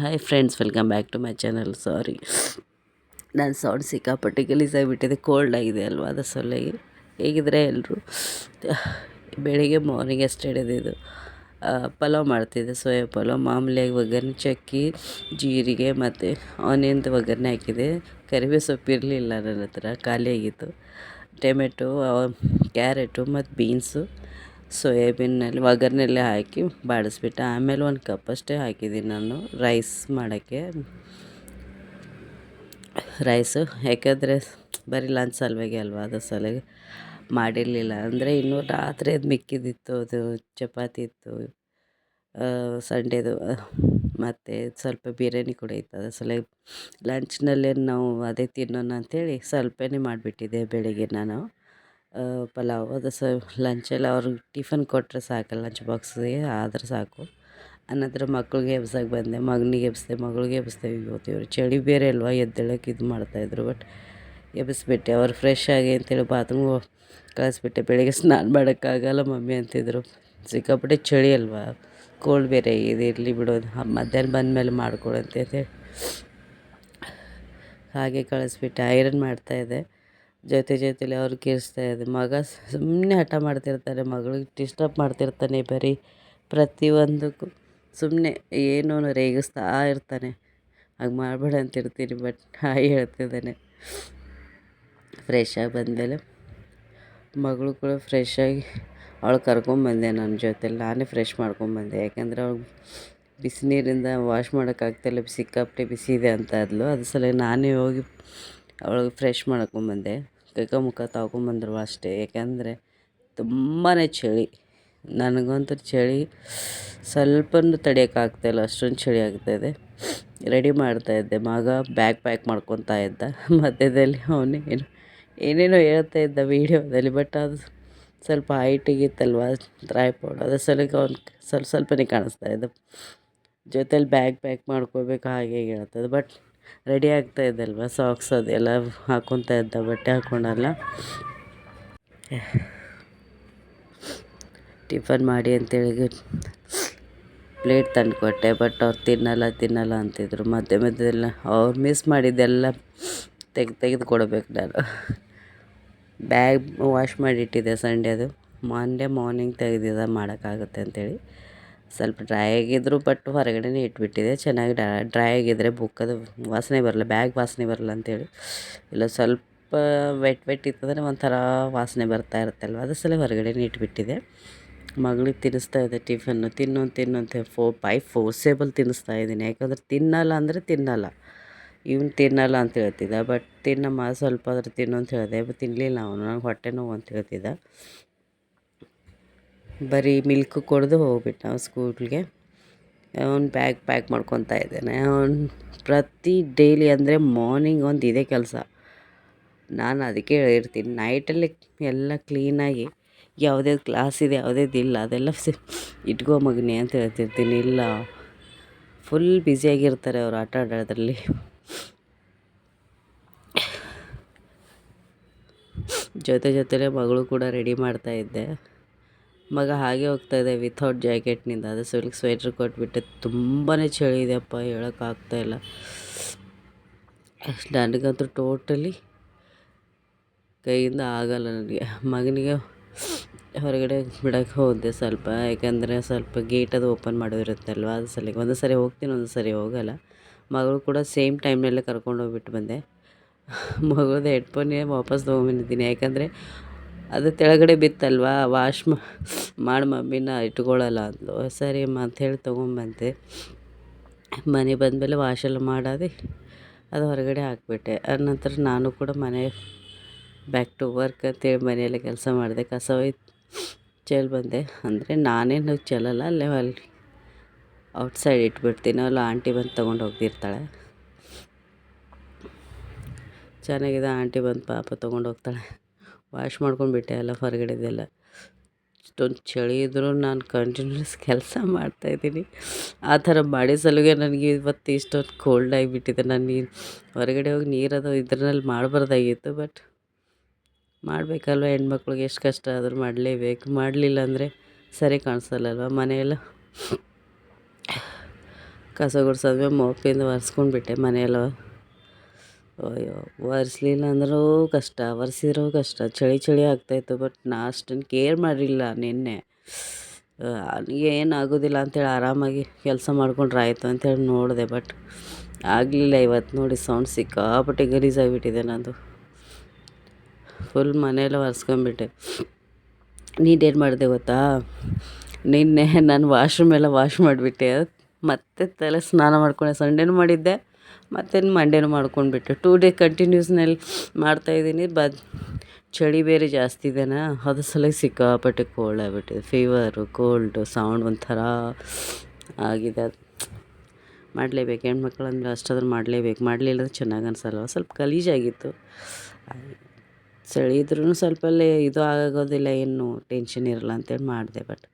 Hi friends welcome back to my channel sorry ನಾನು sound ಸಿಕ್ಕಾಪಟ್ಟೆ ಗಲೀಜಾಗಿಬಿಟ್ಟಿದೆ cold ಆಗಿದೆ ಅಲ್ವಾ ಅದು ಸೊಲ್ಲೆಗೆ ಹೇಗಿದ್ರೆ ಎಲ್ಲರೂ ಬೆಳಿಗ್ಗೆ ಮಾರ್ನಿಂಗ್ ಅಷ್ಟೇ ಇದು ಪಲಾವ್ ಮಾಡ್ತಿದ್ದೆ, ಸೋಯಾ ಪಲಾವ್. ಮಾಮೂಲಿಯಾಗಿ ಒಗ್ಗರಣೆ ಚಕ್ಕಿ, ಜೀರಿಗೆ ಮತ್ತು ಆನಿಯನ್ದು ಒಗ್ಗರಣೆ ಹಾಕಿದೆ. ಕರಿಬೇವು ಸೊಪ್ಪು ಇರಲಿಲ್ಲ ನನ್ನ ಹತ್ರ ಖಾಲಿಯಾಗಿತ್ತು ಟೊಮೆಟೊ ಕ್ಯಾರೆಟು ಮತ್ತು ಬೀನ್ಸು ಸೋಯಾಬೀನಲ್ಲಿ ಒಗ್ಗರಣೆಲ್ಲೇ ಹಾಕಿ ಬಾಡಿಸ್ಬಿಟ್ಟೆ ಆಮೇಲೆ ಒಂದು ಕಪ್ ಅಷ್ಟೇ ಹಾಕಿದ್ದೀನಿ ನಾನು ರೈಸ್ ಮಾಡೋಕ್ಕೆ. ರೈಸು ಯಾಕೆಂದರೆ ಬರೀ ಲಂಚ್ ಸಲುವಾಗಿ ಅಲ್ವಾ, ಅದು ಸಲುವಾಗಿ ಮಾಡಿರಲಿಲ್ಲ. ಅಂದರೆ ಇನ್ನೂ ರಾತ್ರಿ ಅದು ಮಿಕ್ಕಿದಿತ್ತು, ಅದು ಚಪಾತಿ ಇತ್ತು ಸಂಡೇದು ಮತ್ತು ಸ್ವಲ್ಪ ಬಿರಿಯಾನಿ ಕೂಡ ಇತ್ತು. ಅದ್ರ ಸಲುವಾಗಿ ಲಂಚ್ನಲ್ಲೇ ನಾವು ಅದೇ ತಿನ್ನೋಣ ಅಂಥೇಳಿ ಸ್ವಲ್ಪನೇ ಮಾಡಿಬಿಟ್ಟಿದ್ದೆ ಬೆಳಗ್ಗೆ ನಾನು. ಪಲಾವ್. ಅದು ಸ ಲಂಚೆಲ್ಲ ಅವ್ರಿಗೆ ಟಿಫನ್ ಕೊಟ್ಟರೆ ಸಾಕು ಲಂಚ್ ಬಾಕ್ಸ್ಗೆ ಆದ್ರೆ ಸಾಕು. ಅನಂತರ ಮಕ್ಳಿಗೆ ಎಬ್ಸಕ್ಕೆ ಬಂದೆ, ಮಗನಿಗೆ ಎಬ್ಸಿದೆ, ಮಗಳಿಗೆ ಎಬ್ಸಿದೆ. ಇವತ್ತು ಇವರು ಚಳಿ ಬೇರೆ ಅಲ್ವಾ, ಎದ್ದೇಳಕ್ಕೆ ಇದು ಮಾಡ್ತಾಯಿದ್ರು ಬಟ್ ಎಬ್ಬಿಸ್ಬಿಟ್ಟೆ ಅವ್ರು ಫ್ರೆಶ್ ಆಗಿ ಅಂತೇಳಿ ಬಾತ್ರೂಮ್ ಕಳಿಸ್ಬಿಟ್ಟೆ. ಬೆಳಿಗ್ಗೆ ಸ್ನಾನ ಮಾಡೋಕ್ಕಾಗಲ್ಲ ಮಮ್ಮಿ ಅಂತಿದ್ರು. ಸಿಕ್ಕಾಪಟ್ಟೆ ಚಳಿ ಅಲ್ವಾ ಕೋಲ್ಡ್ ಬೇರೆ, ಇದು ಇರಲಿ ಬಿಡೋದು ಮಧ್ಯಾಹ್ನ ಬಂದಮೇಲೆ ಮಾಡ್ಕೊಳಂತೆ ಅಂತೇಳಿ. ಹಾಗೆ ಕಳಿಸ್ಬಿಟ್ಟೆ ಐರನ್ ಮಾಡ್ತಾಯಿದ್ದೆ ಜೊತೆ ಜೊತೆಲಿ ಅವ್ರು ಕೇಳಿಸ್ತಾ ಇದೆ. ಮಗ ಸುಮ್ಮನೆ ಹಠ ಮಾಡ್ತಿರ್ತಾರೆ ಮಗಳಿಗೆ ಡಿಸ್ಟರ್ಬ್ ಮಾಡ್ತಿರ್ತಾನೆ ಬರೀ. ಪ್ರತಿಯೊಂದಕ್ಕೂ ಸುಮ್ಮನೆ ಏನೋ ರೇಗಿಸ್ತಾ ಇರ್ತಾನೆ. ಹಾಗೆ ಮಾಡಬೇಡ ಅಂತಿರ್ತೀನಿ ಬಟ್ ಹಾಯ್ ಹೇಳ್ತಿದ್ದಾನೆ. ಫ್ರೆಶಾಗಿ ಬಂದಮೇಲೆ ಮಗಳು ಕೂಡ ಫ್ರೆಶಾಗಿ ಅವಳು ಕರ್ಕೊಂಬಂದೆ ನನ್ನ ಜೊತೆಲಿ. ನಾನೇ ಫ್ರೆಶ್ ಮಾಡ್ಕೊಂಬಂದೆ ಯಾಕೆಂದರೆ ಅವ್ಳು ಬಿಸಿನೀರಿಂದ ವಾಶ್ ಮಾಡೋಕ್ಕಾಗ್ತಾಯಿಲ್ಲ ಸಿಕ್ಕಾಪಟ್ಟೆ ಬಿಸಿ ಇದೆ ಅಂತ ಅದ್ಲು. ಅದ್ರ ಸಲ ನಾನೇ ಹೋಗಿ ಅವಳಿಗೆ ಫ್ರೆಶ್ ಮಾಡ್ಕೊಂಬಂದೆ ಕೈಕ ಮುಖ ತೊಳ್ಕೊಂಬಂದ್ರು ಅಷ್ಟೇ. ಯಾಕೆಂದರೆ ತುಂಬಾ ಚಳಿ. ನನಗಂತೂ ಚಳಿ ಸ್ವಲ್ಪನೂ ತಡಿಯೋಕ್ಕಾಗ್ತಾಯಿಲ್ಲ ಅಷ್ಟೊಂದು ಚಳಿ ಆಗ್ತಾಯಿದೆ ರೆಡಿ ಮಾಡ್ತಾಯಿದ್ದೆ ಮಗ ಬ್ಯಾಗ್ ಪ್ಯಾಕ್ ಮಾಡ್ಕೊತಾ ಇದ್ದ. ಮಧ್ಯದಲ್ಲಿ ಅವನೇನು ಏನೇನೋ ಹೇಳ್ತಾ ಇದ್ದ ವೀಡಿಯೋದಲ್ಲಿ. ಬಟ್ ಅದು ಸ್ವಲ್ಪ ಹೈಟಿಗಿತ್ತಲ್ವ ಟ್ರೈಪಾಡ್ ಅದ್ರ ಸಲಕ್ಕೆ ಅವ್ನು ಸ್ವಲ್ಪ ಸ್ವಲ್ಪನೇ ಕಾಣಿಸ್ತಾ ಇದ್ದ ಜೊತೇಲಿ ಬ್ಯಾಗ್ ಪ್ಯಾಕ್ ಮಾಡ್ಕೋಬೇಕು ಹೀಗೆ ಹೇಳ್ತದೆ ಬಟ್ ರೆಡಿ ಆಗ್ತಾ ಇದ್ದಲ್ವ ಸಾಕ್ಸ್ ಅದೆಲ್ಲ ಹಾಕ್ಕೊತಾ ಇದ್ದ, ಬಟ್ಟೆ ಹಾಕೊಂಡಲ್ಲ. ಟಿಫನ್ ಮಾಡಿ ಅಂತೇಳಿ ಪ್ಲೇಟ್ ತಂದು ಕೊಟ್ಟೆ, ಬಟ್ ಅವ್ರು ತಿನ್ನಲ್ಲ ತಿನ್ನಲ್ಲ ಅಂತಿದ್ರು. ಮಧ್ಯೆ ಮಧ್ಯದಲ್ಲ ಅವ್ರು ಮಿಸ್ ಮಾಡಿದ್ದೆಲ್ಲ ತೆಗ್ದು ತೆಗೆದುಕೊಡ್ಬೇಕು ನಾನು. ಬ್ಯಾಗ್ ವಾಶ್ ಮಾಡಿಟ್ಟಿದ್ದೆ ಸಂಡೇದು ಮಂಡೇ ಮಾರ್ನಿಂಗ್ ತೆಗೆದಿದ್ದ ಮಾಡೋಕ್ಕಾಗುತ್ತೆ ಅಂತೇಳಿ. ಸ್ವಲ್ಪ ಡ್ರೈ ಆಗಿದ್ರು ಬಟ್ ಹೊರಗಡೆನೇ ಇಟ್ಬಿಟ್ಟಿದೆ. ಚೆನ್ನಾಗಿ ಡ್ರೈ ಆಗಿದ್ದರೆ ಬುಕ್ಕದು ವಾಸನೆ ಬರಲ್ಲ ಬ್ಯಾಗ್ ವಾಸನೆ ಬರಲ್ಲ ಅಂತೇಳಿ. ಇಲ್ಲ, ಸ್ವಲ್ಪ ವೆಟ್ ವೆಟ್ ಇತ್ತಂದರೆ ಒಂಥರ ವಾಸನೆ ಬರ್ತಾ ಇರುತ್ತಲ್ವ? ಅದ್ರ ಸಲ ಹೊರಗಡೆನೇ ಇಟ್ಬಿಟ್ಟಿದೆ. ಮಗಳಿಗೆ ತಿನ್ನಿಸ್ತಾ ಇದೆ ಟಿಫನ್ನು ತಿನ್ನು ತಿನ್ನು ಫೋ ಬೈ ಫೋರ್ಸೇಬಲ್ ತಿನ್ನಿಸ್ತಾ ಇದ್ದೀನಿ. ಯಾಕಂದ್ರೆ ತಿನ್ನಲ್ಲ ಅಂದರೆ ತಿನ್ನಲ್ಲ. ಇವ್ನು ತಿನ್ನಲ್ಲ ಅಂತ ಹೇಳ್ತಿದ್ದ ಬಟ್ ತಿನ್ನಮ್ಮ ಸ್ವಲ್ಪ ಆದ್ರೆ ತಿನ್ನು ಅಂತ ಹೇಳಿದೆ ಬಟ್ ತಿನ್ನಲಿಲ್ಲ ಅವನು. ನಾನು ಹೊಟ್ಟೆ ನೋವು ಅಂತ ಹೇಳ್ತಿದ್ದ. ಬರೀ ಮಿಲ್ಕ್ ಕೊಡ್ದು ಹೋಗ್ಬಿಟ್ಟು ನಾವು ಸ್ಕೂಲ್ಗೆ. ಅವ್ನು ಬ್ಯಾಗ್ ಪ್ಯಾಕ್ ಮಾಡ್ಕೊತಾ ಇದ್ದಾನೆ. ಅವ್ನು ಪ್ರತಿ ಡೈಲಿ ಅಂದರೆ ಮಾರ್ನಿಂಗ್ ಒಂದು ಇದೇ ಕೆಲಸ. ನಾನು ಅದಕ್ಕೆ ಹೇಳಿರ್ತೀನಿ ನೈಟಲ್ಲಿ ಎಲ್ಲ ಕ್ಲೀನಾಗಿ ಯಾವುದೇ ಕ್ಲಾಸ್ ಇದೆ ಯಾವುದೇದಿಲ್ಲ ಅದೆಲ್ಲ ಸಿ, ಇಟ್ಕೋ ಮಗ್ನಿ ಅಂತ ಹೇಳ್ತಿರ್ತೀನಿ. ಇಲ್ಲ. ಫುಲ್ ಬ್ಯುಸಿಯಾಗಿರ್ತಾರೆ ಅವರು ಆಟ ಆಡೋದ್ರಲ್ಲಿ. ಜೊತೆ ಜೊತೆಲೇ ಮಗಳು ಕೂಡ ರೆಡಿ ಮಾಡ್ತಾಯಿದ್ದೆ ಮಗ ಹಾಗೆ ಹೋಗ್ತಾ ಇದೆ ವಿಥೌಟ್ ಜಾಕೆಟ್ನಿಂದ ಅದು ಸಿಲ್ಕ್ ಸ್ವೆಟ್ರ್ ಕೊಟ್ಬಿಟ್ಟೆ ತುಂಬಾ ಚಳಿ ಇದೆಯಪ್ಪ ಹೇಳೋಕ್ಕಾಗ್ತಾಯಿಲ್ಲ ನನಗಂತೂ ಟೋಟಲಿ ಕೈಯಿಂದ ಆಗಲ್ಲ ನನಗೆ. ಮಗನಿಗೆ ಹೊರಗಡೆ ಬಿಡೋಕ್ಕೆ ಹೋದೆ ಸ್ವಲ್ಪ, ಯಾಕಂದರೆ ಸ್ವಲ್ಪ ಗೇಟ್ ಅದು ಓಪನ್ ಮಾಡೋದಿರುತ್ತಲ್ವ, ಅದು ಸಲಿಗೆ ಒಂದು ಸರಿ ಹೋಗ್ತೀನಿ, ಒಂದು ಸರಿ ಹೋಗಲ್ಲ. ಮಗಳು ಕೂಡ ಸೇಮ್ ಟೈಮ್ನಲ್ಲೇ ಕರ್ಕೊಂಡು ಹೋಗ್ಬಿಟ್ಟು ಬಂದೆ. ಮಗಳದ್ದು ಹೆಡ್ಫೋನೇ ವಾಪಸ್ ತೊಗೊಂಬಂದಿದ್ದೀನಿ ಯಾಕಂದರೆ ಅದು ಕೆಳಗಡೆ ಬಿತ್ತಲ್ವಾ? ವಾಶ್ ಮಾಡಿ ಮಮ್ಮಿನ ಇಟ್ಕೊಳ್ಳಲ್ಲ ಅಂದ್ಲು. ಸರಿ ಅಂತ ಹೇಳಿ ತೊಗೊಂಬಂದೆ. ಮನೆ ಬಂದಮೇಲೆ ವಾಶೆಲ್ಲ ಮಾಡಾದೆ ಅದು ಹೊರಗಡೆ ಹಾಕ್ಬಿಟ್ಟೆ. ನಂತರ ನಾನು ಕೂಡ ಮನೆ ಬ್ಯಾಕ್ ಟು ವರ್ಕ್ ಅಂತೇಳಿ ಮನೆಯಲ್ಲಿ ಕೆಲಸ ಮಾಡಿದೆ. ಕಸ ಒಯ್ದು ಚೆಲ್ಲಿ ಬಂದೆ. ಅಂದರೆ ನಾನೇನು ಚೆಲ್ಲಲ್ಲ ಅಲ್ಲೇ ಅಲ್ಲಿ ಔಟ್ಸೈಡ್ ಇಟ್ಬಿಡ್ತೀನಿ. ಅಲ್ಲ ಆಂಟಿ ಬಂದು ತೊಗೊಂಡು ಹೋಗ್ತಿರ್ತಾಳೆ. ಚೆನ್ನಾಗಿದೆ, ಆಂಟಿ ಬಂದು ಪಾಪ ತೊಗೊಂಡು ಹೋಗ್ತಾಳೆ. ವಾಶ್ ಮಾಡ್ಕೊಂಡ್ಬಿಟ್ಟೆ ಎಲ್ಲ ಹೊರಗಡೆದೆಲ್ಲ. ಇಷ್ಟೊಂದು ಚಳಿ ಇದ್ದರೂ ನಾನು ಕಂಟಿನ್ಯೂಸ್ ಕೆಲಸ ಮಾಡ್ತಾಯಿದ್ದೀನಿ ಆ ಥರ ಮಾಡಿ ಸಲುಗೆ ನನಗೆ ಇವತ್ತು ಇಷ್ಟೊಂದು ಕೋಲ್ಡ್ ಆಗಿಬಿಟ್ಟಿದೆ. ನಾನು ನೀರು, ಹೊರಗಡೆ ಹೋಗಿ ನೀರದು ಇದ್ರಲ್ಲಿ ಮಾಡಬಾರ್ದಾಗಿತ್ತು ಬಟ್ ಮಾಡಬೇಕಲ್ವ ಹೆಣ್ಮಕ್ಳಿಗೆ ಎಷ್ಟು ಕಷ್ಟ ಆದರೂ ಮಾಡಲೇಬೇಕು. ಮಾಡಲಿಲ್ಲ ಅಂದರೆ ಸರಿ ಕಾಣಿಸಲ್ಲಲ್ವ ಮನೆಯೆಲ್ಲ? ಕಸ ಗುಡ್ಸೋದ್ಮೇಲೆ ಮೋಪಿಂದ ಒರೆಸ್ಕೊಂಡ್ಬಿಟ್ಟೆ ಮನೆಯೆಲ್ಲ. ಅಯ್ಯೋ, ಒರೆಸ್ಲಿಲ್ಲ ಅಂದರೂ ಕಷ್ಟ, ಒರೆಸಿದ್ರೂ ಕಷ್ಟ. ಚಳಿ ಚಳಿ ಆಗ್ತಾಯಿತ್ತು ಬಟ್ ನಾ ಅಷ್ಟನ್ನು ಕೇರ್ ಮಾಡಿಲ್ಲ ನಿನ್ನೆ. ಏನಾಗೋದಿಲ್ಲ ಅಂತೇಳಿ ಆರಾಮಾಗಿ ಕೆಲಸ ಮಾಡ್ಕೊಂಡ್ರೆ ಆಯಿತು ಅಂತೇಳಿ ನೋಡಿದೆ ಬಟ್ ಆಗಲಿಲ್ಲ ಇವತ್ತು ನೋಡಿ ಸೌಂಡ್ ಸಿಕ್ಕಾಪಟ್ಟೆ ಗಲೀಜಾಗಿಬಿಟ್ಟಿದೆ ನಂದು. ಫುಲ್ ಮನೆಯೆಲ್ಲ ಒರೆಸ್ಕೊಂಬಿಟ್ಟೆ ನೀನೇನು ಮಾಡಿದೆ ಗೊತ್ತಾ? ನಿನ್ನೆ ನಾನು ವಾಶ್ರೂಮ್ ಎಲ್ಲ ವಾಶ್ ಮಾಡಿಬಿಟ್ಟೆ. ಮತ್ತೆ ತಲೆ ಸ್ನಾನ ಮಾಡ್ಕೊಂಡೆ, ಸಂಡೇನೂ ಮಾಡಿದ್ದೆ. ಮತ್ತು ಮಂಡೇನೂ ಮಾಡ್ಕೊಂಡ್ಬಿಟ್ಟೆ ಟೂ ಡೇ ಕಂಟಿನ್ಯೂಸ್ನಲ್ಲಿ ಮಾಡ್ತಾಯಿದ್ದೀನಿ ಬ ಚಳಿ ಬೇರೆ ಜಾಸ್ತಿ ಇದೆನಾ? ಅದ್ರ ಸಲುವಾಗಿ ಸಿಕ್ಕಾಪಟ್ಟೆ ಕೋಲ್ಡ್ ಆಗಿಬಿಟ್ಟಿದೆ. ಫೀವರು ಕೋಲ್ಡು ಸೌಂಡ್ ಒಂಥರ ಆಗಿದೆ. ಅದು ಮಾಡಲೇಬೇಕು. ಹೆಣ್ಮಕ್ಳು ಅಂದರೆ ಅಷ್ಟಾದ್ರೂ ಮಾಡಲೇಬೇಕು. ಮಾಡಲಿಲ್ಲ ಚೆನ್ನಾಗಿ ಅನಿಸಲ್ವ? ಸ್ವಲ್ಪ ಗಲೀಜಾಗಿತ್ತು. ಚಳಿ ಇದ್ರೂ ಸ್ವಲ್ಪ ಇದು ಆಗೋದಿಲ್ಲ. ಏನು ಟೆನ್ಷನ್ ಇರಲ್ಲ ಅಂತೇಳಿ ಮಾಡಿದೆ. ಬಟ್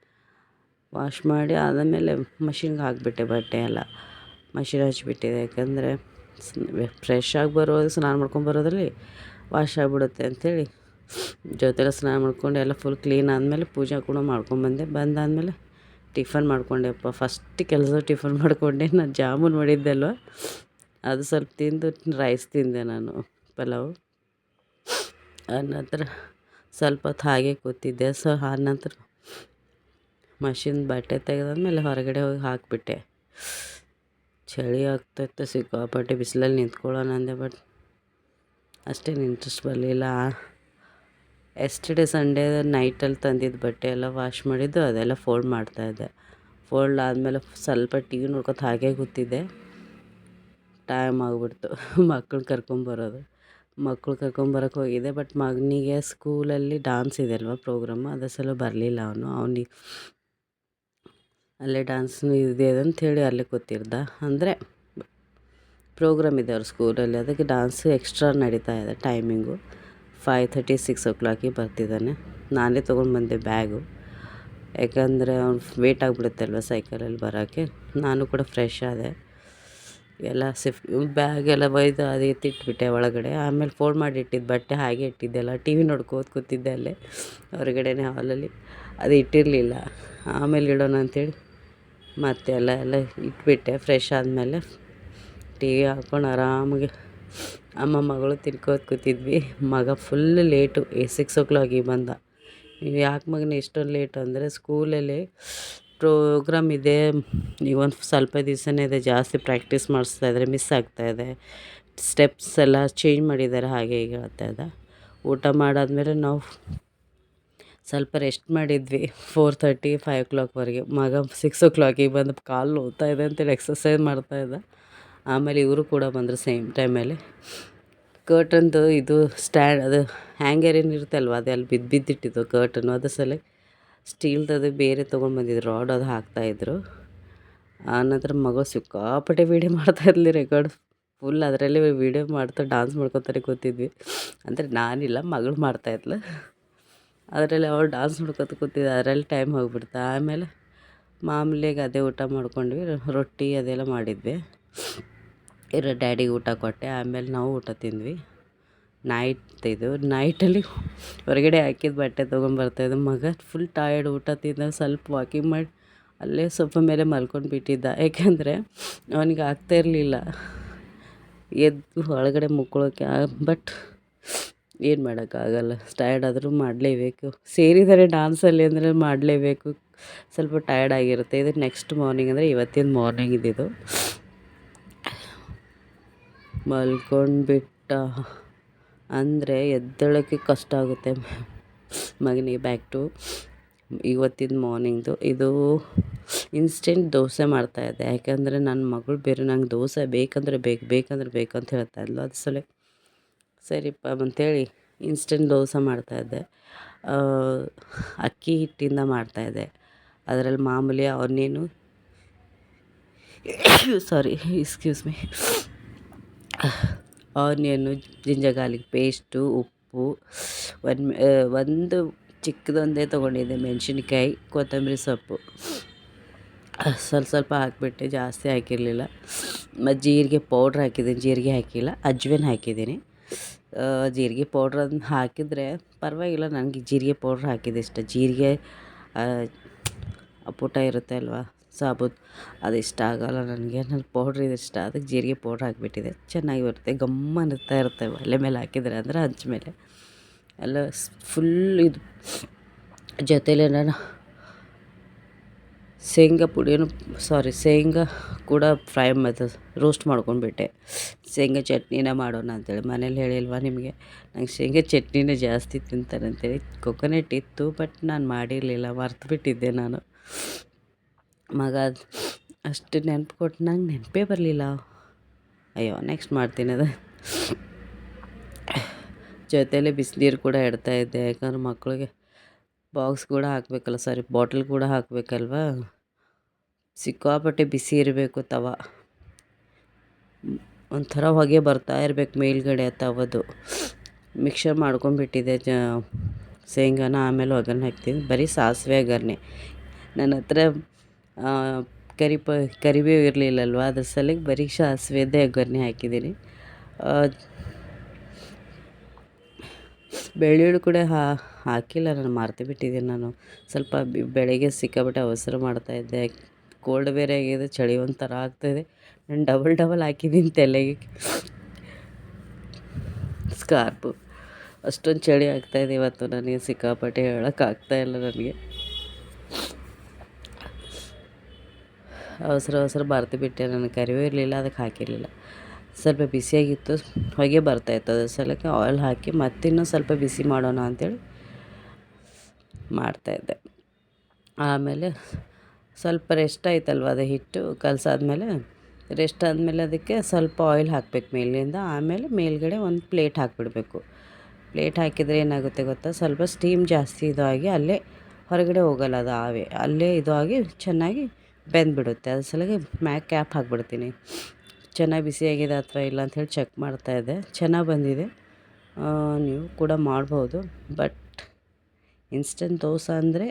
ವಾಶ್ ಮಾಡಿ ಆದಮೇಲೆ ಮಷಿನ್ಗೆ ಹಾಕಿಬಿಟ್ಟೆ ಬಟ್ಟೆ ಎಲ್ಲ. ಮಷಿನ್ ಹಚ್ಚಿಬಿಟ್ಟಿದೆ ಯಾಕಂದರೆ ಫ್ರೆಶ್ ಆಗಿ ಬರೋದು ಸ್ನಾನ ಮಾಡ್ಕೊಂಡು ಬರೋದ್ರಲ್ಲಿ ವಾಶ್ ಆಗಿಬಿಡುತ್ತೆ ಅಂಥೇಳಿ ಜೊತೆಗೆ ಸ್ನಾನ ಮಾಡ್ಕೊಂಡು ಎಲ್ಲ ಫುಲ್ ಕ್ಲೀನ್ ಆದಮೇಲೆ ಪೂಜೆ ಕೂಡ ಮಾಡ್ಕೊಂಡ್ಬಂದೆ ಬಂದಾದಮೇಲೆ ಟಿಫನ್ ಮಾಡ್ಕೊಂಡೆಪ್ಪ ಫಸ್ಟ್ ಕೆಲಸ ಟಿಫನ್ ಮಾಡಿಕೊಂಡೆ. ನಾನು ಜಾಮೂನ್ ಮಾಡಿದ್ದೆ ಅಲ್ವ? ಅದು ಸ್ವಲ್ಪ ತಿಂದು ರೈಸ್ ತಿಂದೆ ನಾನು, ಪಲಾವು. ಆನಂತರ ಸ್ವಲ್ಪ ಹೊತ್ತು ಹಾಗೆ ಕೂತಿದ್ದೆ. ಸೊ ಆನಂತರ ಮಷಿನ್ ಬಟ್ಟೆ ತೆಗೆದಾದ್ಮೇಲೆ ಹೊರಗಡೆ ಹೋಗಿ ಹಾಕಿಬಿಟ್ಟೆ. ಚಳಿ ಆಗ್ತಾಯಿತ್ತು ಸಿಕ್ಕಾಪಟ್ಟೆ ಬಿಸಿಲಲ್ಲಿ ನಿಂತ್ಕೊಳ್ಳೋಣ ಅಂದೆ ಬಟ್ ಅಷ್ಟೇನು ಇಂಟ್ರೆಸ್ಟ್ ಬರಲಿಲ್ಲ. ಎಸ್ಟರ್ಡೇ ಸಂಡೇ ನೈಟಲ್ಲಿ ತಂದಿದ್ದ ಬಟ್ಟೆ ಎಲ್ಲ ವಾಶ್ ಮಾಡಿದ್ದು, ಅದೆಲ್ಲ ಫೋಲ್ಡ್ ಮಾಡ್ತಾಯಿದ್ದೆ ಫೋಲ್ಡ್ ಆದಮೇಲೆ ಸ್ವಲ್ಪ ಟಿ ವಿ ನೋಡ್ಕೊತ ಹಾಗೆ ಕೂತಿದ್ದೆ. ಟೈಮ್ ಆಗಿಬಿಡ್ತು ಮಕ್ಕಳು ಕರ್ಕೊಂಬರೋದು ಮಕ್ಕಳು ಕರ್ಕೊಂಬರೋಕೆ ಹೋಗಿದ್ದೆ ಬಟ್ ಮಗನಿಗೆ ಸ್ಕೂಲಲ್ಲಿ ಡಾನ್ಸ್ ಇದೆ ಅಲ್ವಾ ಪ್ರೋಗ್ರಾಮು ಅದ್ರ ಸಲ ಬರಲಿಲ್ಲ ಅವನು. ಅವನಿಗೆ ಅಲ್ಲೇ ಡ್ಯಾನ್ಸ್ನು ಇದೆ ಅಂಥೇಳಿ ಅಲ್ಲೇ ಕೂತಿರ್ದ. ಅಂದರೆ ಪ್ರೋಗ್ರಾಮ್ ಇದೆ ಅವ್ರ ಸ್ಕೂಲಲ್ಲಿ ಅದಕ್ಕೆ ಡಾನ್ಸ್ ಎಕ್ಸ್ಟ್ರಾ ನಡೀತಾ ಇದೆ timing five thirty six o ಕ್ಲಾಕಿಗೆ ಬರ್ತಿದ್ದಾನೆ. ನಾನೇ ತೊಗೊಂಡು ಬಂದೆ ಬ್ಯಾಗು ಯಾಕಂದರೆ ಅವ್ನು ವೇಟ್ ಆಗಿಬಿಡುತ್ತಲ್ವ ಸೈಕಲಲ್ಲಿ ಬರೋಕ್ಕೆ ನಾನು ಕೂಡ ಫ್ರೆಶ್ ಆದೆ. ಎಲ್ಲ ಸಿಫ್ ಬ್ಯಾಗ್ ಎಲ್ಲ ಒಯ್ದು ಅದು ಎತ್ತಿಟ್ಬಿಟ್ಟೆ ಒಳಗಡೆ. ಆಮೇಲೆ ಫೋಲ್ಡ್ ಮಾಡಿ ಇಟ್ಟಿದ್ದು ಬಟ್ಟೆ ಹಾಗೆ ಇಟ್ಟಿದ್ದೆಲ್ಲ ಟಿ ವಿ ನೋಡ್ಕೋತ ಕೂತಿದ್ದೆ ಅಲ್ಲೇ. ಹೊರಗಡೆನೇ ಹಾಲಲ್ಲಿ ಅದು ಇಟ್ಟಿರಲಿಲ್ಲ. ಆಮೇಲೆ ಇಡೋಣ ಅಂಥೇಳಿ ಮತ್ತೆ ಎಲ್ಲ ಎಲ್ಲ ಇಟ್ಬಿಟ್ಟೆ. ಫ್ರೆಶ್ ಆದಮೇಲೆ ಟೀ ಹಾಕ್ಕೊಂಡು ಆರಾಮಾಗಿ ಅಮ್ಮ, ಮಗಳು ತಿನ್ಕೋತ ಕೂತಿದ್ವಿ. ಮಗ ಫುಲ್ ಲೇಟು ಏ ಸಿಕ್ಸ್ ಓ ಕ್ಲಾಕಿಗೆ ಬಂದ. ನೀವು ಯಾಕೆ ಮಗನ ಎಷ್ಟೊಂದು ಲೇಟು ಅಂದರೆ ಸ್ಕೂಲಲ್ಲಿ ಪ್ರೋಗ್ರಾಮ್ ಇದೆ. ಒಂದು ಸ್ವಲ್ಪ ದಿವಸನೇ ಇದೆ, ಜಾಸ್ತಿ ಪ್ರಾಕ್ಟೀಸ್ ಮಾಡಿಸ್ತಾ ಇದ್ದಾರೆ ಮಿಸ್ ಆಗ್ತಾಯಿದೆ ಸ್ಟೆಪ್ಸ್ ಎಲ್ಲ ಚೇಂಜ್ ಮಾಡಿದ್ದಾರೆ, ಹಾಗೆ ಹೀಗೆ ಹೇಳ್ತಾ ಇದ್ದ. ಊಟ ಮಾಡಾದ್ಮೇಲೆ ನಾವು ಸ್ವಲ್ಪ ರೆಸ್ಟ್ ಮಾಡಿದ್ವಿ. ಫೋರ್ ತರ್ಟಿ ಫೈವ್ ಓ ಕ್ಲಾಕ್ವರೆಗೆ ಮಗ ಸಿಕ್ಸ್ ಓ ಕ್ಲಾಕಿಗೆ ಬಂದು ಕಾಲು ನೋವ್ತಾ ಇದೆ ಅಂತೇಳಿ ಎಕ್ಸಸೈಸ್ ಮಾಡ್ತಾಯಿದ್ದ ಆಮೇಲೆ ಇವರು ಕೂಡ ಬಂದರು ಸೇಮ್ ಟೈಮಲ್ಲಿ ಕರ್ಟನ್ದು ಇದು ಸ್ಟ್ಯಾಂಡ್ ಅದು ಹ್ಯಾಂಗರ್ ಏನು ಇರುತ್ತಲ್ವ ಅದು ಅಲ್ಲಿ ಬಿದ್ದು ಬಿದ್ದಿಟ್ಟಿದ್ದು ಕರ್ಟನ್ನು ಅದ್ರ ಸಲ ಸ್ಟೀಲ್ದದು ಬೇರೆ ತೊಗೊಂಡ್ಬಂದಿದ್ರು ರಾಡ್ ಅದು ಹಾಕ್ತಾಯಿದ್ರು ಆನಂತರ ಮಗ ಸಿಕ್ಕಾಪಟ್ಟೆ ವೀಡಿಯೋ ಮಾಡ್ತಾಯಿದ್ಲಿ ರೆಕಾರ್ಡ್ ಫುಲ್ ಅದರಲ್ಲಿ ವೀಡಿಯೋ ಮಾಡ್ತಾ ಡಾನ್ಸ್ ಮಾಡ್ಕೊತಾರೆ ಕೂತಿದ್ವಿ. ಅಂದರೆ ನಾನಿಲ್ಲ, ಮಗಳು ಮಾಡ್ತಾಯಿದ್ಲು ಅದರಲ್ಲಿ ಅವಳು ಡಾನ್ಸ್ ನೋಡ್ಕೊತ ಕೂತಿದ್ದೆ, ಅದರಲ್ಲಿ ಟೈಮ್ ಹೋಗ್ಬಿಡ್ತು. ಆಮೇಲೆ ಮಾಮೂಲಿಯಾಗಿ ಅದೇ ಊಟ ಮಾಡ್ಕೊಂಡ್ವಿ, ರೊಟ್ಟಿ ಅದೆಲ್ಲ ಮಾಡಿದ್ವಿ. ಇರೋ ಡ್ಯಾಡಿಗೆ ಊಟ ಕೊಟ್ಟೆ, ಆಮೇಲೆ ನಾವು ಊಟ ತಿಂದ್ವಿ. ನೈಟ್ ಇದು ನೈಟಲ್ಲಿ ಹೊರಗಡೆ ಹಾಕಿದ ಬಟ್ಟೆ ತೊಗೊಂಬರ್ತಾಯಿದ್ದೆ ಮಗ ಫುಲ್ ಟಯರ್ಡ್ ಊಟ ತಿಂದ ಸ್ವಲ್ಪ ವಾಕಿಂಗ್ ಮಾಡಿ, ಅಲ್ಲೇ ಸೋಫಾ ಮೇಲೆ ಮಲ್ಕೊಂಡು ಬಿಟ್ಟಿದ್ದ. ಯಾಕೆಂದರೆ ಅವನಿಗೆ ಆಗ್ತಾ ಇರಲಿಲ್ಲ. ಎದ್ದು ಒಳಗಡೆ ಮುಕ್ಕೊಳ್ಳೋಕೆ ಬಟ್ ಏನು ಮಾಡೋಕ್ಕಾಗಲ್ಲ. ಟಯರ್ಡ್ ಆದರೂ ಮಾಡಲೇಬೇಕು. ಸೇರಿದ್ದಾರೆ ಡಾನ್ಸಲ್ಲಿ ಅಂದರೆ ಮಾಡಲೇಬೇಕು. ಸ್ವಲ್ಪ ಟಯರ್ಡ್ ಆಗಿರುತ್ತೆ. ಇದು ನೆಕ್ಸ್ಟ್ ಮಾರ್ನಿಂಗ್ ಅಂದರೆ ಇವತ್ತಿನ ಮಾರ್ನಿಂಗ್ ಇದ್ದಿದ್ದು. ಮಲ್ಕೊಂಡ್ಬಿಟ್ಟ. ಅಂದರೆ ಎದ್ದೇಳೋಕ್ಕೆ ಕಷ್ಟ ಆಗುತ್ತೆ. ಮಗನಿಗೆ ಬ್ಯಾಕ್ ಟು ಇವತ್ತಿನ ಮಾರ್ನಿಂಗ್ದು ಇದು ಇನ್ಸ್ಟೆಂಟ್ ದೋಸೆ ಮಾಡ್ತಾಯಿದ್ದೆ ಯಾಕೆಂದರೆ ನನ್ನ ಮಗಳು ಬೇರೆ ನಂಗೆ ದೋಸೆ ಬೇಕಂದರೆ ಬೇಕು, ಬೇಕಂದ್ರೆ ಬೇಕು ಅಂತ ಹೇಳ್ತಾ ಇದ್ಲು. ಅದು ಸಲ ಸರಿಪ್ಪ ಅಂತೇಳಿ ಇನ್ಸ್ಟೆಂಟ್ ದೋಸೆ ಮಾಡ್ತಾಯಿದ್ದೆ ಅಕ್ಕಿ ಹಿಟ್ಟಿಂದ ಮಾಡ್ತಾಯಿದ್ದೆ ಅದರಲ್ಲಿ ಮಾಮೂಲಿ ಅವನ್ನೇನು ಸಾರಿ ಎಕ್ಸ್ಕ್ಯೂಸ್ ಮೀ ಆನಿಯನ್ನು ಜಿಂಜರ್ ಗಾರ್ಲಿಕ್ ಪೇಸ್ಟು ಉಪ್ಪು, ಒಂದು ಒಂದು ಚಿಕ್ಕದೊಂದೇ ತೊಗೊಂಡಿದ್ದೆ ಮೆಣಸಿನ್ಕಾಯಿ, ಕೊತ್ತಂಬರಿ ಸೊಪ್ಪು. ಸ್ವಲ್ಪ ಸ್ವಲ್ಪ ಹಾಕಿಬಿಟ್ಟೆ, ಜಾಸ್ತಿ ಹಾಕಿರಲಿಲ್ಲ. ಮತ್ತು ಜೀರಿಗೆ ಪೌಡ್ರ್ ಹಾಕಿದ್ದೀನಿ, ಜೀರಿಗೆ ಹಾಕಿಲ್ಲ, ಅಜ್ವೇನ್ ಹಾಕಿದ್ದೀನಿ. ಜೀರಿಗೆ ಪೌಡ್ರ್ ಅದನ್ನ ಹಾಕಿದರೆ ಪರವಾಗಿಲ್ಲ ನನಗೆ ಜೀರಿಗೆ ಪೌಡ್ರ್ ಹಾಕಿದ್ದು ಇಷ್ಟ. ಜೀರಿಗೆ ಅಪ್ಪುಟ ಇರುತ್ತೆ ಅಲ್ವಾ ಸಾಬೂದು ಅದು ಇಷ್ಟ ಆಗೋಲ್ಲ ನನಗೆ. ನನ್ನ ಪೌಡ್ರ್ ಇದು ಇಷ್ಟ, ಅದಕ್ಕೆ ಜೀರಿಗೆ ಪೌಡ್ರ್ ಹಾಕಿಬಿಟ್ಟಿದೆ. ಚೆನ್ನಾಗಿ ಬರುತ್ತೆ ಗಮ್ಮ ಅನ್ನುತ್ತಾ ಇರುತ್ತೆ ಒಲೆ ಮೇಲೆ ಹಾಕಿದರೆ ಅಂದರೆ ಹಂಚ ಮೇಲೆ ಎಲ್ಲ ಫುಲ್ ಇದು ಜೊತೆಲೆ ನಾನು ಶೇಂಗಾ ಏನು ಸಾರಿ ಶೇಂಗಾ ಕೂಡ ಫ್ರೈ ಮತ್ತು ರೋಸ್ಟ್ ಮಾಡ್ಕೊಂಡ್ಬಿಟ್ಟೆ. ಶೇಂಗಾ ಚಟ್ನಿನ ಮಾಡೋಣ ಅಂತೇಳಿ. ಮನೇಲಿ ಹೇಳಿಲ್ವಾ ನಿಮಗೆ? ನಂಗೆ ಶೇಂಗಾ ಚಟ್ನಿನೇ ಜಾಸ್ತಿ ತಿಂತಾರೆ ಅಂತೇಳಿ. ಕೊಕೊನೆಟ್ ಇತ್ತು ಬಟ್ ನಾನು ಮಾಡಿರಲಿಲ್ಲ. ಮರ್ತು ಬಿಟ್ಟಿದ್ದೆ ನಾನು. ಮಗ ಅಷ್ಟು ನೆನಪು ಕೊಟ್ಟು ನಂಗೆ ನೆನಪೇ ಬರಲಿಲ್ಲ. ಅಯ್ಯೋ ನೆಕ್ಸ್ಟ್ ಮಾಡ್ತೀನಿ ಅದು. ಜೊತೆಯಲ್ಲೇ ಬಿಸಿನೀರು ಕೂಡ ಇಡ್ತಾಯಿದ್ದೆ ಯಾಕಂದ್ರೆ ಮಕ್ಕಳಿಗೆ ಬಾಕ್ಸ್ ಕೂಡ ಹಾಕಬೇಕಲ್ಲ ಸಾರಿ, ಬಾಟಲ್ ಕೂಡ ಹಾಕಬೇಕಲ್ವಾ? ಸಿಕ್ಕಾಪಟ್ಟೆ ಬಿಸಿ ಇರಬೇಕು ತವ. ಒಂಥರ ಹೊಗೆ ಬರ್ತಾ ಇರಬೇಕು ಮೇಲ್ಗಡೆ ತವದು. ಮಿಕ್ಸರ್ ಮಾಡ್ಕೊಂಡ್ಬಿಟ್ಟಿದ್ದೆ, ಜ, ಶೇಂಗಾನ ಆಮೇಲೆ ಒಗ್ಗರಣೆ ಹಾಕ್ತೀನಿ. ಬರೀ ಸಾಸಿವೆ ಒಗ್ಗರಣೆ ನನ್ನ ಹತ್ರ ಕರಿ ಪ, ಕರಿಬೇವು ಇರಲಿಲ್ಲಲ್ವ? ಅದ್ರ ಸಲಿಗೆ ಬರೀ ಸಾಸಿವೆದೇ ಒಗ್ಗರಣೆ ಹಾಕಿದ್ದೀನಿ. ಬೆಳ್ಳುಳ್ಳಿ ಕೂಡ ಹಾಕಿಲ್ಲ, ನಾನು ಮಾರ್ತಿ ಬಿಟ್ಟಿದ್ದೀನಿ ನಾನು. ಸ್ವಲ್ಪ ಬೆಳಗ್ಗೆ ಸಿಕ್ಕಾಪಟ್ಟೆ ಅವಸರ ಮಾಡ್ತಾಯಿದ್ದೆ ಕೋಲ್ಡ್ ಬೇರೆ ಆಗಿದೆ, ಚಳಿ ಒಂಥರ ಆಗ್ತಾಯಿದೆ ನಾನು ಡಬಲ್ ಡಬಲ್ ಹಾಕಿದ್ದೀನಿ ತಲೆಗೆ. ಸ್ಕಾರ್ಪು. ಅಷ್ಟೊಂದು ಚಳಿ ಆಗ್ತಾಯಿದೆ ಇವತ್ತು, ನನಗೆ ಸಿಕ್ಕಾಪಟ್ಟೆ ಹೇಳೋಕ್ಕಾಗ್ತಾಯಿಲ್ಲ ನನಗೆ. ಅವಸರ ಅವಸರ ಬರ್ತು ಬಿಟ್ಟೆ, ನನಗೆ ಕರಿವೇ ಇರಲಿಲ್ಲ, ಅದಕ್ಕೆ ಹಾಕಿರಲಿಲ್ಲ. ಸ್ವಲ್ಪ ಬಿಸಿಯಾಗಿತ್ತು, ಹೊಗೆ ಬರ್ತಾಯಿತ್ತು ಅದ್ರ ಸಲಕ್ಕೆ ಆಯಿಲ್ ಹಾಕಿ ಮತ್ತಿನ್ನೂ ಸ್ವಲ್ಪ ಬಿಸಿ ಮಾಡೋಣ ಅಂಥೇಳಿ ಮಾಡ್ತಾಯಿದ್ದೆ ಆಮೇಲೆ ಸ್ವಲ್ಪ ರೆಸ್ಟ್ ಆಯ್ತಲ್ವ ಅದು ಹಿಟ್ಟು? ಕಲಸಾದ್ಮೇಲೆ ರೆಸ್ಟ್ ಆದಮೇಲೆ ಅದಕ್ಕೆ ಸ್ವಲ್ಪ ಆಯಿಲ್ ಹಾಕಬೇಕು ಮೇಲಿಂದ. ಆಮೇಲೆ ಮೇಲ್ಗಡೆ ಒಂದು ಪ್ಲೇಟ್ ಹಾಕಿಬಿಡಬೇಕು. ಪ್ಲೇಟ್ ಹಾಕಿದರೆ ಏನಾಗುತ್ತೆ ಗೊತ್ತಾ? ಸ್ವಲ್ಪ ಸ್ಟೀಮ್ ಜಾಸ್ತಿ ಇದಾಗಿ ಅಲ್ಲೇ ಹೊರಗಡೆ ಹೋಗಲ್ಲ ಅದು ಆವೆ. ಅಲ್ಲೇ ಇದಾಗಿ ಚೆನ್ನಾಗಿ ಬೆಂದ್ಬಿಡುತ್ತೆ. ಅದ್ರ ಸಲಗೆ ಮ್ಯಾಕ್ ಕ್ಯಾಪ್ ಹಾಕ್ಬಿಡ್ತೀನಿ. ಚೆನ್ನಾಗಿ ಬಿಸಿಯಾಗಿದೆ ಅಥವಾ ಇಲ್ಲ ಅಂಥೇಳಿ ಚೆಕ್ ಮಾಡ್ತಾಯಿದ್ದೆ ಚೆನ್ನಾಗಿ ಬಂದಿದೆ. ನೀವು ಕೂಡ ಮಾಡ್ಬೋದು. ಬಟ್ ಇನ್ಸ್ಟೆಂಟ್ ದೋಸೆ ಅಂದರೆ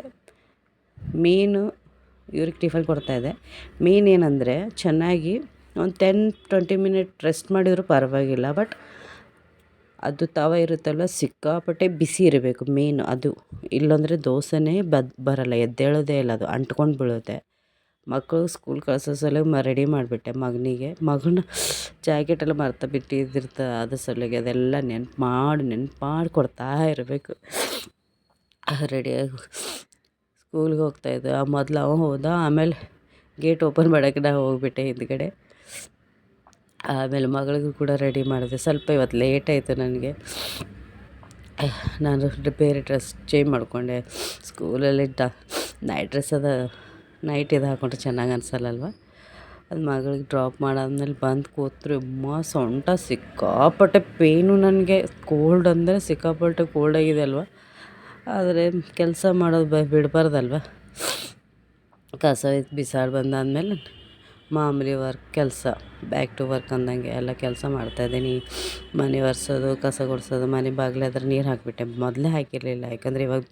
ಮೀನು ಇವ್ರಿಗೆ ಟಿಫನ್ ಇದೆ. ಮೀನು ಏನಂದರೆ ಚೆನ್ನಾಗಿ ಒಂದು ಟೆನ್, ಟ್ವೆಂಟಿ ಮಿನಿಟ್ ರೆಸ್ಟ್ ಮಾಡಿದರೂ ಪರವಾಗಿಲ್ಲ, ಬಟ್ ಅದು ತವ ಇರುತ್ತಲ್ಲ ಸಿಕ್ಕಾಪಟ್ಟೆ ಬಿಸಿ ಇರಬೇಕು ಮೇಯ್ನು ಅದು ಇಲ್ಲಾಂದರೆ ದೋಸೆನೇ ಬದ್ ಬರೋಲ್ಲ, ಎದ್ದೇಳೋದೇ ಇಲ್ಲ, ಅದು ಅಂಟ್ಕೊಂಡು ಬೀಳುತ್ತೆ. ಮಕ್ಕಳು ಸ್ಕೂಲ್ ಕಳ್ಸೋ ಸಲ ಮ ರೆಡಿ ಮಾಡಿಬಿಟ್ಟೆ. ಮಗನಿಗೆ, ಮಗನ ಜಾಕೆಟೆಲ್ಲ ಮರ್ತ ಬಿಟ್ಟಿದ್ದಿರ್ತ ಅದ್ರ ಸಲುವಾಗಿ ಅದೆಲ್ಲ ನೆನ್ಪು ಮಾಡಿ ನೆನ್ಪು ಮಾಡಿ ಕೊಡ್ತಾ ಇರಬೇಕು. ರೆಡಿಯಾಗಿ ಸ್ಕೂಲ್ಗೆ ಹೋಗ್ತಾಯಿದ್ದೆ ಮೊದಲು ಅವ ಹೋದ, ಆಮೇಲೆ ಗೇಟ್ ಓಪನ್ ಮಾಡೋಕೆ ನಾ ಹೋಗ್ಬಿಟ್ಟೆ ಹಿಂದ್ಗಡೆ. ಆಮೇಲೆ ಮಗಳಿಗೂ ಕೂಡ ರೆಡಿ ಮಾಡಿದೆ. ಸ್ವಲ್ಪ ಇವತ್ತು ಲೇಟ್ ಆಯಿತು ನನಗೆ. ನಾನು ಬೇರೆ ಡ್ರೆಸ್ ಚೇಂಜ್ ಮಾಡಿಕೊಂಡೆ. ಸ್ಕೂಲಲ್ಲಿ ಡ, ನೈಟ್ ಡ್ರೆಸ್ ಅದ, ನೈಟ್ ಇದು ಹಾಕೊಂಡ್ರೆ ಚೆನ್ನಾಗಿ ಅನ್ಸಲ್ಲಲ್ವ? ಅದು ಮಗಳಿಗೆ ಡ್ರಾಪ್ ಮಾಡಾದ್ಮೇಲೆ ಬಂದು ಕೂತ್ರು. ಅಮ್ಮ, ಸೊಂಟ ಸಿಕ್ಕಾಪಟ್ಟೆ ಪೇನು ನನಗೆ. ಕೋಲ್ಡ್ ಅಂದರೆ ಸಿಕ್ಕಾಪಟ್ಟೆ ಕೋಲ್ಡ್ ಆಗಿದೆ ಅಲ್ವ? ಆದರೆ ಕೆಲಸ ಮಾಡೋದು ಬ ಬಿಡಬಾರ್ದಲ್ವ? ಕಸ ಬಿಸಾಡಿ ಬಂದಾದಮೇಲೆ ಮಾಮೂಲಿ ವರ್ಕ್ ಕೆಲಸ ಬ್ಯಾಕ್ ಟು ವರ್ಕ್ ಅಂದಂಗೆ ಎಲ್ಲ ಕೆಲಸ ಮಾಡ್ತಾಯಿದ್ದೀನಿ ಮನೆ ಒರೆಸೋದು, ಕಸ ಗುಡಿಸೋದು, ಮನೆ ಬಾಗಿಲು ಅದ್ರ ನೀರು ಹಾಕಿಬಿಟ್ಟೆ. ಮೊದಲೇ ಹಾಕಿರಲಿಲ್ಲ, ಯಾಕಂದರೆ ಇವಾಗ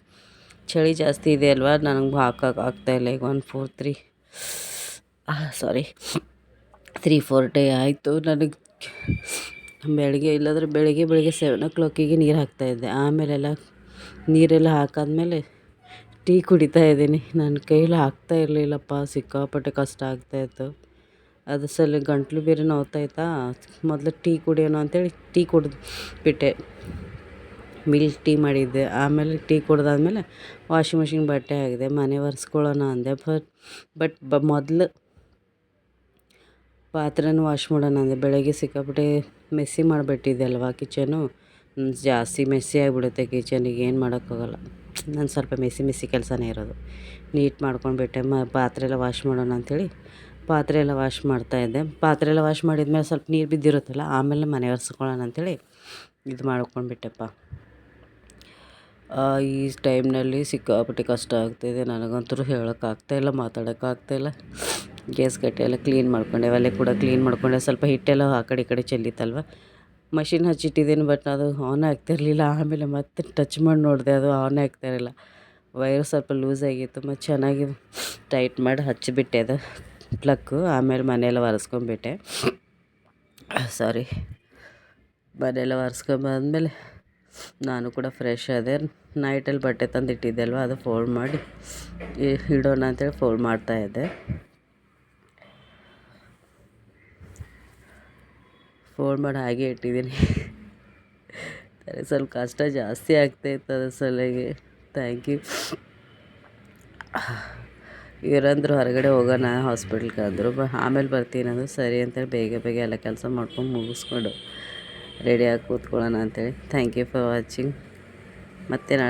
ಚಳಿ ಜಾಸ್ತಿ ಇದೆ ಅಲ್ವಾ? ನನಗೆ ಹಾಕೋಕೆ ಆಗ್ತಾಯಿಲ್ಲ ಈಗ one four three sorry three four day ಆಯಿತು. ನನಗೆ ಬೆಳಗ್ಗೆ, ಇಲ್ಲದ್ರೆ ಬೆಳಗ್ಗೆ ಬೆಳಗ್ಗೆ ಸೆವೆನ್ ಓ ಕ್ಲಾಕಿಗೆ ನೀರು ಹಾಕ್ತಾಯಿದ್ದೆ ಆಮೇಲೆಲ್ಲ ನೀರೆಲ್ಲ ಹಾಕಾದ್ಮೇಲೆ ಟೀ ಕುಡಿತಾ ಇದ್ದೀನಿ. ನನ್ನ ಕೈಯಲ್ಲಿ ಆಗ್ತಾ ಇರಲಿಲ್ಲಪ್ಪ, ಸಿಕ್ಕಾಪಟ್ಟೆ ಕಷ್ಟ ಆಗ್ತಾಯಿತ್ತು ಅದ್ರ ಸಲ ಗಂಟಲು ಬೇರೆ ನೋವ್ತಾಯಿತ್ತಾ ಮೊದಲು ಟೀ ಕುಡಿಯೋಣ ಅಂತೇಳಿ ಟೀ ಕುಡ್ದು ಬಿಟ್ಟೆ. ಮಿಲ್ಕ್ ಟೀ ಮಾಡಿದ್ದೆ. ಆಮೇಲೆ ಟೀ ಕುಡ್ದಾದ್ಮೇಲೆ ವಾಷಿಂಗ್ ಮಿಷಿನ್ ಬಟ್ಟೆ ಹಾಕಿದೆ. ಮನೆ ಒರೆಸ್ಕೊಳ್ಳೋಣ ಅಂದೆ. ಬಟ್ ಬಟ್, ಬ, ಮೊದಲು ಪಾತ್ರೆನೂ ವಾಶ್ ಮಾಡೋಣ ಅಂದೆ. ಬೆಳಗ್ಗೆ ಸಿಕ್ಕಾಪಟ್ಟೆ ಮೆಸ್ಸಿ ಮಾಡಿಬಿಟ್ಟಿದ್ದೆ ಅಲ್ವಾ ಕಿಚನು. ಜಾಸ್ತಿ ಮೆಸ್ಸಿ ಆಗಿಬಿಡುತ್ತೆ ಕಿಚನಿಗೆ ಏನು ಮಾಡೋಕ್ಕಾಗಲ್ಲ. ನಾನು ಸ್ವಲ್ಪ ಮೆಸ್ಸಿ ಮೆಸ್ಸಿ ಕೆಲಸನೇ ಇರೋದು. ನೀಟ್ ಮಾಡ್ಕೊಂಡ್ಬಿಟ್ಟೆ ಮ, ಪಾತ್ರೆ ಎಲ್ಲ ವಾಶ್ ಮಾಡೋಣ ಅಂಥೇಳಿ ಪಾತ್ರೆ ಎಲ್ಲ ವಾಶ್ ಮಾಡ್ತಾಯಿದ್ದೆ ಪಾತ್ರೆ ಎಲ್ಲ ವಾಶ್ ಮಾಡಿದ್ಮೇಲೆ ಸ್ವಲ್ಪ ನೀರು ಬಿದ್ದಿರುತ್ತಲ್ಲ, ಆಮೇಲೆ ಮನೆ ಒರೆಸ್ಕೊಳ್ಳೋಣ ಅಂಥೇಳಿ ಇದು ಮಾಡ್ಕೊಂಡ್ಬಿಟ್ಟೆಪ್ಪ ಈ ಟೈಮ್ನಲ್ಲಿ ಸಿಕ್ಕಾಪಟ್ಟೆ ಕಷ್ಟ ಆಗ್ತಾಯಿದೆ ನನಗಂತೂ ಹೇಳೋಕ್ಕಾಗ್ತಾಯಿಲ್ಲ ಮಾತಾಡೋಕ್ಕಾಗ್ತಾಯಿಲ್ಲ ಗ್ಯಾಸ್ ಕಟ್ಟೆ ಎಲ್ಲ ಕ್ಲೀನ್ ಮಾಡ್ಕೊಂಡೆ, ಒಲೆ ಕೂಡ ಕ್ಲೀನ್ ಮಾಡ್ಕೊಂಡೆ. ಸ್ವಲ್ಪ ಹಿಟ್ಟೆಲ್ಲ ಆ ಕಡೆ ಈ ಕಡೆ ಚೆಲ್ಲಿತ್ತಲ್ವ? ಮಷಿನ್ ಹಚ್ಚಿಟ್ಟಿದ್ದೀನಿ ಬಟ್ ಅದು ಆನ್ ಆಗ್ತಿರಲಿಲ್ಲ ಆಮೇಲೆ ಮತ್ತೆ ಟಚ್ ಮಾಡಿ ನೋಡಿದೆ, ಅದು ಆನ್ ಆಗ್ತಿರಲಿಲ್ಲ ವೈರ್ ಸ್ವಲ್ಪ ಲೂಸ್ ಆಗಿತ್ತು, ಮತ್ತು ಚೆನ್ನಾಗಿ ಟೈಟ್ ಮಾಡಿ ಹಚ್ಚಿಬಿಟ್ಟೆ ಅದು ಪ್ಲಕ್ಕು ಆಮೇಲೆ ಮನೆಯೆಲ್ಲ ಒರೆಸ್ಕೊಂಬಿಟ್ಟೆ ಸಾರಿ, ಮನೆಯೆಲ್ಲ ಒರೆಸ್ಕೊಂಬಂದ್ಮೇಲೆ ನಾನು ಕೂಡ ಫ್ರೆಶ್ ಆದೆ. ನೈಟಲ್ಲಿ ಬಟ್ಟೆ ತಂದಿಟ್ಟಿದ್ದೆ ಅಲ್ವ, ಅದು ಫೋಲ್ಡ್ ಮಾಡಿ ಇಡೋಣ ಅಂತೇಳಿ ಫೋಲ್ಡ್ ಮಾಡ್ತಾಯಿದ್ದೆ ಫೋನ್ ಮಾಡಿ ಹಾಗೆ ಇಟ್ಟಿದ್ದೀನಿ. ತಲೆ ಸ್ವಲ್ಪ ಕಷ್ಟ ಜಾಸ್ತಿ ಆಗ್ತಾಯಿತ್ತು ಅದ್ರ ಸಲಗೆ ಥ್ಯಾಂಕ್ ಯು ಇವರಂದ್ರು ಹೊರಗಡೆ ಹೋಗೋಣ ಹಾಸ್ಪಿಟ್ಲ್ಗೆ ಅಂದರು. ಬ, ಆಮೇಲೆ ಬರ್ತೀನಿ ಅಂದರು. ಸರಿ ಅಂತೇಳಿ ಬೇಗ ಬೇಗ ಎಲ್ಲ ಕೆಲಸ ಮಾಡ್ಕೊಂಡು ಮುಗಿಸ್ಕೊಂಡು ರೆಡಿಯಾಗಿ ಕೂತ್ಕೊಳ್ಳೋಣ ಅಂತೇಳಿ. ಥ್ಯಾಂಕ್ ಯು ಫಾರ್ ವಾಚಿಂಗ್ ಮತ್ತೆ ನಾಳೆ